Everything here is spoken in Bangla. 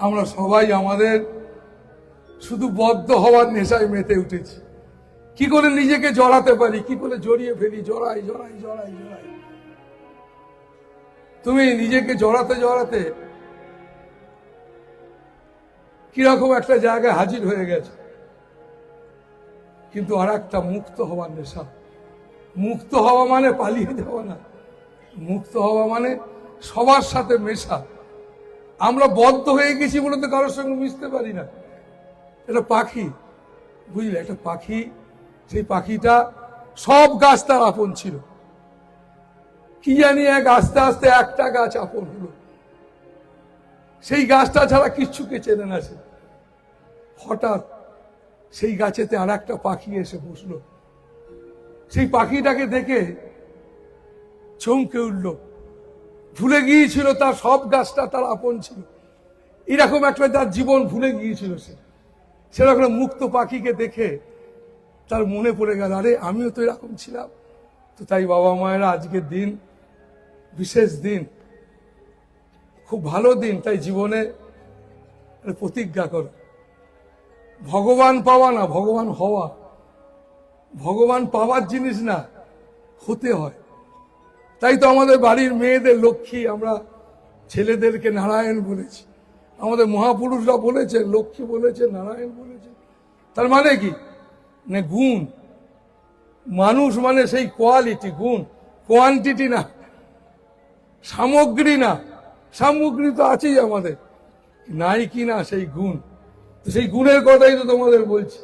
আমরা সবাই আমাদের শুধু বদ্ধ হওয়ার নেশায় মেতে উঠেছি। কি করে নিজেকে জড়াতে পারি? কি করে জড়িয়ে ফেলি? জড়াই জড়াই জড়াই জড়াই। তুমি নিজেকে জড়াতে জড়াতে কীরকম একটা জায়গায় হাজির হয়ে গেছে? কিন্তু আর একটা মুক্ত হওয়ার নেশা। মুক্ত হওয়া মানে পালিয়ে যাওয়া না। মুক্ত হওয়া মানে সবার সাথে মেশা। আমরা বদ্ধ হয়ে গেছি বলে তো কারোর সঙ্গে মিশতে পারি না। এটা পাখি, বুঝলে? একটা পাখি, সেই পাখিটা সব গাছ তার আপন ছিল। কি জানি এক আস্তে আস্তে একটা গাছ আপন হলো। সেই গাছটা ছাড়া কিচ্ছুকে চেনে না সে। হঠাৎ সেই গাছেতে আর একটা পাখি এসে বসল। সেই পাখিটাকে দেখে চমকে উঠল। ভুলে গিয়েছিল তার সব গাছটা তার আপন ছিল। এরকম একটা তার জীবন ভুলে গিয়েছিল সে। সেরকম মুক্ত পাখিকে দেখে তার মনে পড়ে গেল, আরে, আমিও তো এরকম ছিলাম। তো তাই বাবা মায়েরা আজকের দিন, বিশেষ দিন, খুব ভালো দিন, তাই জীবনে প্রতিজ্ঞা করো। ভগবান পাওয়া না, ভগবান হওয়া। ভগবান পাওয়ার জিনিস না, হতে হয়। তাই তো আমাদের বাড়ির মেয়েদের লক্ষ্মী আমরা ছেলেদেরকে নারায়ণ বলেছি। আমাদের মহাপুরুষরা বলেছেন লক্ষ্মী বলেছে, নারায়ণ বলেছে। তার মানে কি? মানে গুণ। মানুষ মানে সেই কোয়ালিটি গুণ। কোয়ান্টিটি না। সামগ্রী না। সামগ্রী তো আছেই আমাদের। নাই কি না সেই গুণ। তো সেই গুণের কথাই তো তোমাদের বলছি।